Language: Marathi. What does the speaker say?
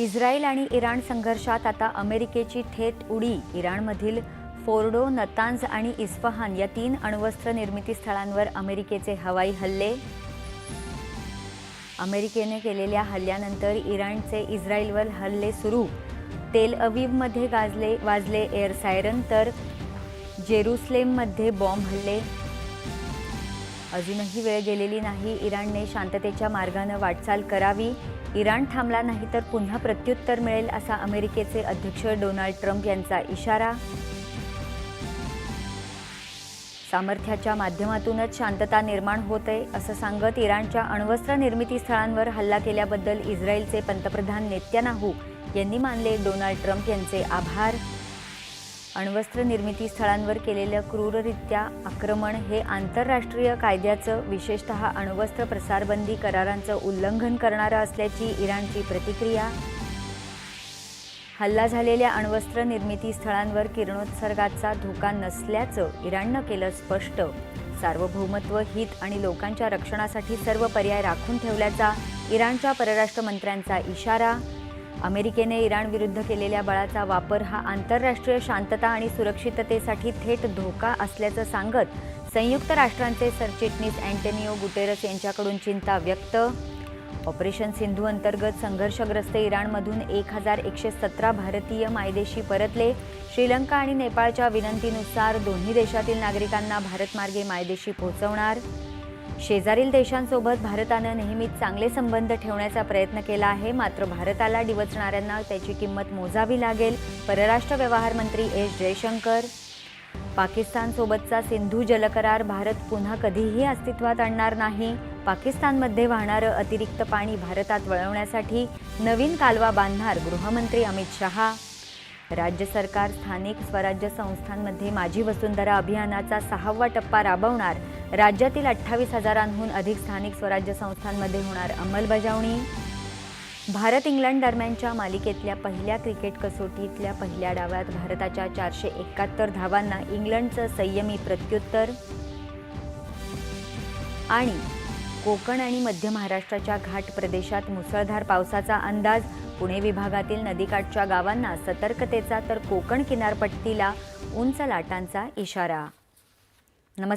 इस्रायल आणि इराण संघर्षात आता अमेरिकेची थेट उडी. इराणमधील फोर्डो नतांज आणि इस्फहान या तीन अण्वस्त्र निर्मिती स्थळांवर अमेरिकेचे हवाई हल्ले. अमेरिकेने केलेल्या हल्ल्यानंतर इराणचे इस्रायलवर हल्ले सुरू. तेल अवीवमध्ये गाजले वाजले एअर सायरन तर जेरुसलेममध्ये बॉम्ब हल्ले. अजूनही वेळ गेलेली नाही. इराणने शांततेच्या मार्गानं वाटचाल करावी. इराण थांबला नाही तर पुन्हा प्रत्युत्तर मिळेल असा अमेरिकेचे अध्यक्ष डोनाल्ड ट्रम्प यांचा इशारा. सामर्थ्याच्या माध्यमातूनच शांतता निर्माण होते असं सांगत इराणच्या अण्वस्त्र निर्मिती स्थळांवर हल्ला केल्याबद्दल इस्रायलचे पंतप्रधान नेत्यानाहू यांनी मानले. डोनाल्ड ट्रम्प यांचे आभार. अण्वस्त्र निर्मिती स्थळांवर केलेलं क्रूररित्या आक्रमण हे आंतरराष्ट्रीय कायद्याचं विशेषतः अण्वस्त्र प्रसारबंदी करारांचं उल्लंघन करणारं असल्याची इराणची प्रतिक्रिया. हल्ला झालेल्या अण्वस्त्र निर्मिती स्थळांवर किरणोत्सर्गाचा धोका नसल्याचं इराणनं केलं स्पष्ट. सार्वभौमत्व हित आणि लोकांच्या रक्षणासाठी सर्व पर्याय राखून ठेवल्याचा इराणच्या परराष्ट्र मंत्र्यांचा इशारा. अमेरिकेने इराणविरुद्ध केलेल्या बळाचा वापर हा आंतरराष्ट्रीय शांतता आणि सुरक्षिततेसाठी थेट धोका असल्याचं सांगत संयुक्त राष्ट्रांचे सरचिटणीस अँटेनिओ गुटेरस यांच्याकडून चिंता व्यक्त. ऑपरेशन सिंधू अंतर्गत संघर्षग्रस्त इराणमधून एक हजार एकशे सतरा भारतीय मायदेशी परतले. श्रीलंका आणि नेपाळच्या विनंतीनुसार दोन्ही देशातील नागरिकांना भारतमार्गे मायदेशी पोहोचवणार. शेजारील देशांसोबत भारतानं नेहमीच चांगले संबंध ठेवण्याचा प्रयत्न केला आहे. मात्र भारताला डिवचणाऱ्यांना त्याची किंमत मोजावी लागेल. परराष्ट्र व्यवहार मंत्री एस जयशंकर. पाकिस्तानसोबतचा सिंधू जलकरार भारत पुन्हा कधीही अस्तित्वात आणणार नाही. पाकिस्तानमध्ये वाहणारं अतिरिक्त पाणी भारतात वळवण्यासाठी नवीन कालवा बांधणार गृहमंत्री अमित शहा. राज्य सरकार स्थानिक स्वराज्य संस्थांमध्ये माझी वसुंधरा अभियानाचा सहावा टप्पा राबवणार राज्यातील अठ्ठावीस हजारांहून अधिक स्थानिक स्वराज्य संस्थांमध्ये होणार अंमलबजावणी. भारत इंग्लंड दरम्यानच्या मालिकेतल्या पहिल्या क्रिकेट कसोटीतल्या पहिल्या डावात भारताच्या चारशे एकाहत्तर धावांना इंग्लंडचं संयमी प्रत्युत्तर. आणि कोकण आणि मध्य महाराष्ट्राच्या घाट प्रदेशात मुसळधार पावसाचा अंदाज. पुणे विभागातील नदीकाठच्या गावांना सतर्कतेचा तर कोकण किनारपट्टीला उंच लाटांचा इशारा. नमस्कार.